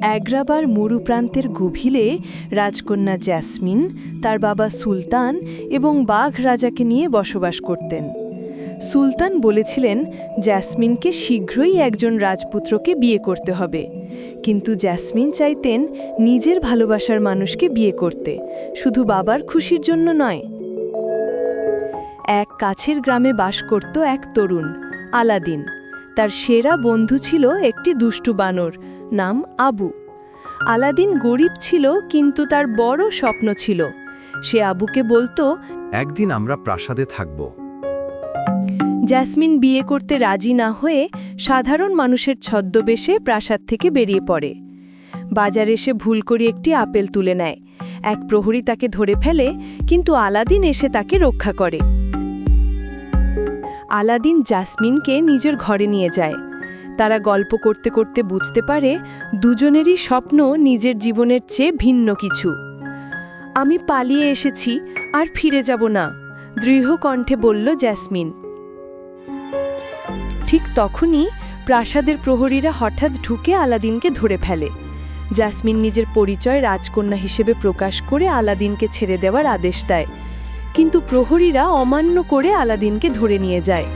অ্যাগ্রাবার মরুপ্রান্তের গভীরে রাজকন্যা জ্যাসমিন, তার বাবা সুলতান এবং বাঘ রাজাকে নিয়ে বসবাস করতেন। সুলতান বলেছিলেন, জ্যাসমিনকে শীঘ্রই একজন রাজপুত্রকে বিয়ে করতে হবে। কিন্তু জ্যাসমিন চাইতেন নিজের ভালোবাসার মানুষকে বিয়ে করতে, শুধু বাবার খুশির জন্য নয়। এক কাছের গ্রামে বাস করত এক তরুণ, আলাদিন। তার সেরা বন্ধু ছিল একটি দুষ্টু বানর নাম আবু। আলাদিন গরিব ছিল কিন্তু তার বড় স্বপ্ন ছিল। সে আবুকে বলতো একদিন আমরা প্রাসাদে থাকব। জ্যাসমিন বিয়ে করতে রাজি না হয়ে সাধারণ মানুষের ছদ্মবেশে প্রাসাদ থেকে বেরিয়ে পড়ে। বাজারে এসে ভুল করে একটি আপেল তুলে নেয়। এক প্রহরী তাকে ধরে ফেলে কিন্তু আলাদিন এসে তাকে রক্ষা করে। আলাদিন জাসমিনকে নিজের ঘরে নিয়ে যায়। তারা গল্প করতে করতে বুঝতে পারে দুজনেরই স্বপ্ন নিজের জীবনের চেয়ে ভিন্ন কিছু। আমি পালিয়ে এসেছি, আর ফিরে যাব না দৃঢ় কণ্ঠে বলল জ্যাসমিন ঠিক তখনই প্রাসাদের প্রহরীরা হঠাৎ ঢুকে আলাদিনকে ধরে ফেলে। জাসমিন নিজের পরিচয় রাজকন্যা হিসেবে প্রকাশ করে আলাদিনকে ছেড়ে দেওয়ার আদেশ দেয়। কিন্তু প্রহরীরা অমান্য করে আলাদিনকে ধরে নিয়ে যায়।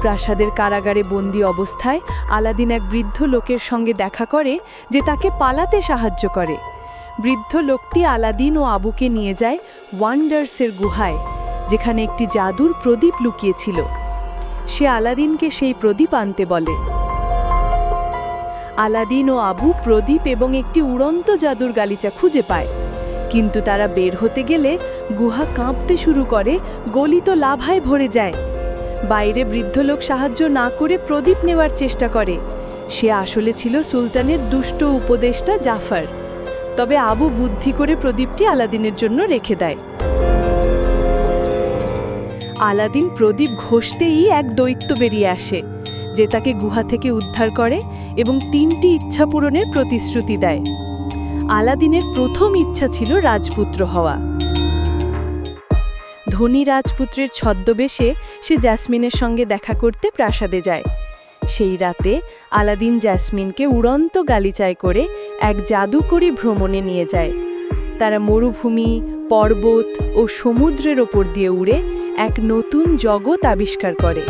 প্রাসাদের কারাগারে বন্দি অবস্থায় আলাদিন এক বৃদ্ধ লোকের সঙ্গে দেখা করে যে তাকে পালাতে সাহায্য করে। বৃদ্ধ লোকটি আলাদিন ও আবুকে নিয়ে যায় ওয়ান্ডার্সের গুহায়, যেখানে একটি জাদুর প্রদীপ লুকিয়েছিল। সে আলাদিনকে সেই প্রদীপ আনতে বলে। আলাদিন ও আবু প্রদীপ এবং একটি উড়ন্ত জাদুর গালিচা খুঁজে পায়। কিন্তু তারা বের হতে গেলে গুহা কাঁপতে শুরু করে, গলিত লাভায় ভরে যায়। বাইরে বৃদ্ধ লোক সাহায্য না করে প্রদীপ নেওয়ার চেষ্টা করে। সে আসলে ছিল সুলতানের দুষ্ট উপদেষ্টা জাফর। তবে আবু বুদ্ধি করে প্রদীপটি আলাদিনের জন্য রেখে দেয়। আলাদিন প্রদীপ ঘষতেই এক দৈত্য বেরিয়ে আসে, যে তাকে গুহা থেকে উদ্ধার করে এবং তিনটি ইচ্ছা পূরণের প্রতিশ্রুতি দেয়। আলাদিনের প্রথম ইচ্ছা ছিল রাজপুত্র হওয়া। ধনী রাজপুত্রের ছদ্মবেশে সে জ্যাসমিনের সঙ্গে দেখা করতে প্রাসাদে যায়। সেই রাতে আলাদিন জ্যাসমিনকে উড়ন্ত গালিচায় করে এক জাদুকরী ভ্রমণে নিয়ে যায়। তারা মরুভূমি, পর্বত ও সমুদ্রের ওপর দিয়ে উড়ে এক নতুন জগৎ আবিষ্কার করে।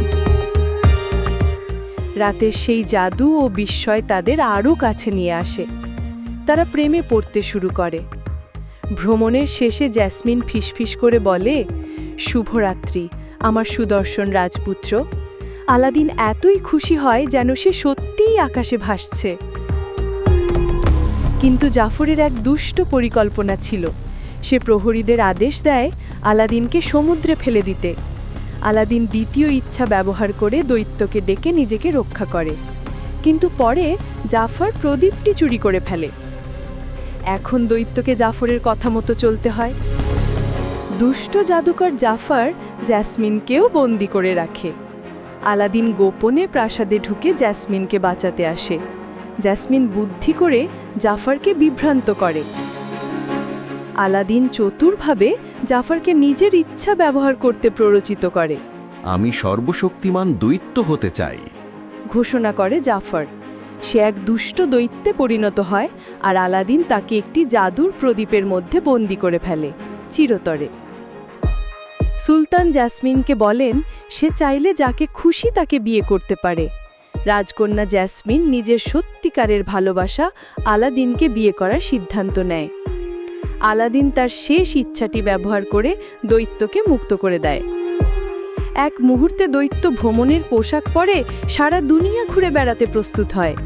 রাতের সেই জাদু ও বিস্ময় তাদের আরও কাছে নিয়ে আসে। তারা প্রেমে পড়তে শুরু করে। ভ্রমণের শেষে জ্যাসমিন ফিসফিস করে বলে, শুভরাত্রি, আমার সুদর্শন রাজপুত্র। আলাদিন এতই খুশি হয় যেন সে সত্যিই আকাশে ভাসছে। কিন্তু জাফরের এক দুষ্ট পরিকল্পনা ছিল। সে প্রহরীদের আদেশ দেয় আলাদিনকে সমুদ্রে ফেলে দিতে। আলাদিন দ্বিতীয় ইচ্ছা ব্যবহার করে দৈত্যকে ডেকে নিজেকে রক্ষা করে। কিন্তু পরে জাফর প্রদীপটি চুরি করে ফেলে। এখন দৈত্যকে জাফরের কথা মতো চলতে হয়। দুষ্ট জাদুকর জাফর জ্যাসমিনকেও বন্দি করে রাখে। আলাদিন গোপনে প্রাসাদে ঢুকে জ্যাসমিনকে বাঁচাতে আসে। জ্যাসমিন বুদ্ধি করে জাফরকে বিভ্রান্ত করে। আলাদিন চতুরভাবে জাফরকে নিজের ইচ্ছা ব্যবহার করতে প্ররোচিত করে। আমি সর্বশক্তিমান দৈত্য হতে চাই। ঘোষণা করে জাফর। সে এক দুষ্ট দৈত্যে পরিণত হয় আর আলাদিন তাকে একটি জাদুর প্রদীপের মধ্যে বন্দি করে ফেলে, চিরতরে। সুলতান জ্যাসমিনকে বলেন, সে চাইলে যাকে খুশি তাকে বিয়ে করতে পারে। রাজকন্যা জ্যাসমিন নিজের সত্যিকারের ভালোবাসা আলাদিনকে বিয়ে করার সিদ্ধান্ত নেয়। আলাদিন তার শেষ ইচ্ছাটি ব্যবহার করে দৈত্যকে মুক্ত করে দেয়। এক মুহূর্তে দৈত্য ভ্রমণের পোশাক পরে সারা দুনিয়া ঘুরে বেড়াতে প্রস্তুত হয়।